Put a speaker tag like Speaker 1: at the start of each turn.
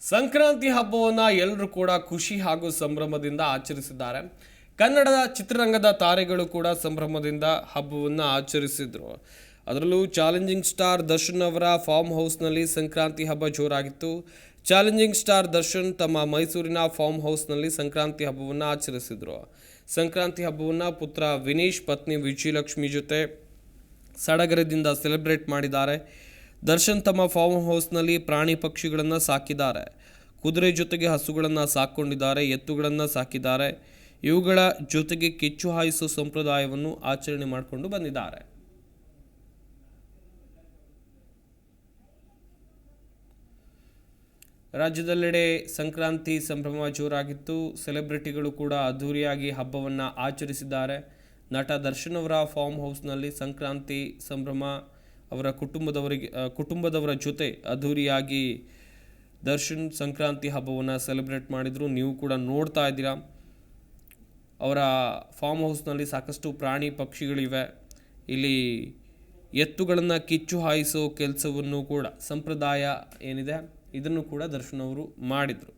Speaker 1: ಸಂಕ್ರಾಂತಿ ಹಬ್ಬವನ್ನು ಎಲ್ಲರೂ ಕೂಡ ಖುಷಿ ಹಾಗೂ ಸಂಭ್ರಮದಿಂದ ಆಚರಿಸಿದ್ದಾರೆ. ಕನ್ನಡದ ಚಿತ್ರರಂಗದ ತಾರೆಗಳು ಕೂಡ ಸಂಭ್ರಮದಿಂದ ಹಬ್ಬವನ್ನು ಆಚರಿಸಿದ್ರು. ಅದರಲ್ಲೂ ಚಾಲೆಂಜಿಂಗ್ ಸ್ಟಾರ್ ದರ್ಶನ್ ಅವರ ಫಾರ್ಮ್ ಹೌಸ್ನಲ್ಲಿ ಸಂಕ್ರಾಂತಿ ಹಬ್ಬ ಜೋರಾಗಿತ್ತು. ಚಾಲೆಂಜಿಂಗ್ ಸ್ಟಾರ್ ದರ್ಶನ್ ತಮ್ಮ ಮೈಸೂರಿನ ಫಾರ್ಮ್ ಹೌಸ್ನಲ್ಲಿ ಸಂಕ್ರಾಂತಿ ಹಬ್ಬವನ್ನು ಆಚರಿಸಿದ್ರು. ಸಂಕ್ರಾಂತಿ ಹಬ್ಬವನ್ನು ಪುತ್ರ ವಿನೀಶ್, ಪತ್ನಿ ವಿಜಯಲಕ್ಷ್ಮಿ ಜೊತೆ ಸಡಗರದಿಂದ ಸೆಲೆಬ್ರೇಟ್ ಮಾಡಿದ್ದಾರೆ. ದರ್ಶನ್ ತಮ್ಮ ಫಾರ್ಮ್ ಹೌಸ್ನಲ್ಲಿ ಪ್ರಾಣಿ ಪಕ್ಷಿಗಳನ್ನು ಸಾಕಿದ್ದಾರೆ. ಕುದುರೆ ಜೊತೆಗೆ ಹಸುಗಳನ್ನು ಸಾಕೊಂಡಿದ್ದಾರೆ, ಎತ್ತುಗಳನ್ನು ಸಾಕಿದ್ದಾರೆ. ಇವುಗಳ ಜೊತೆಗೆ ಕಿಚ್ಚು ಹಾಯಿಸುವ ಸಂಪ್ರದಾಯವನ್ನು ಆಚರಣೆ ಮಾಡಿಕೊಂಡು ಬಂದಿದ್ದಾರೆ. ರಾಜ್ಯದೆಲ್ಲೆಡೆ ಸಂಕ್ರಾಂತಿ ಸಂಭ್ರಮ ಜೋರಾಗಿತ್ತು. ಸೆಲೆಬ್ರಿಟಿಗಳು ಕೂಡ ಅದ್ಧೂರಿಯಾಗಿ ಹಬ್ಬವನ್ನು ಆಚರಿಸಿದ್ದಾರೆ. ನಟ ದರ್ಶನ್ ಅವರ ಫಾರ್ಮ್ ಹೌಸ್ನಲ್ಲಿ ಸಂಕ್ರಾಂತಿ ಸಂಭ್ರಮ ಅವರ ಕುಟುಂಬದವರಿಗೆ ಕುಟುಂಬದವರ ಜೊತೆ ಅದ್ಧೂರಿಯಾಗಿ ದರ್ಶನ್ ಸಂಕ್ರಾಂತಿ ಹಬ್ಬವನ್ನು ಸೆಲೆಬ್ರೇಟ್ ಮಾಡಿದರು. ನೀವು ಕೂಡ ನೋಡ್ತಾ ಇದ್ದೀರಾ. ಅವರ ಫಾರ್ಮ್ ಹೌಸ್ನಲ್ಲಿ ಸಾಕಷ್ಟು ಪ್ರಾಣಿ ಪಕ್ಷಿಗಳಿವೆ. ಇಲ್ಲಿ ಎತ್ತುಗಳನ್ನು ಕಿಚ್ಚು ಹಾಯಿಸೋ ಕೆಲಸವನ್ನು ಕೂಡ, ಸಂಪ್ರದಾಯ ಏನಿದೆ, ಇದನ್ನು ಕೂಡ ದರ್ಶನ್ ಅವರು ಮಾಡಿದರು.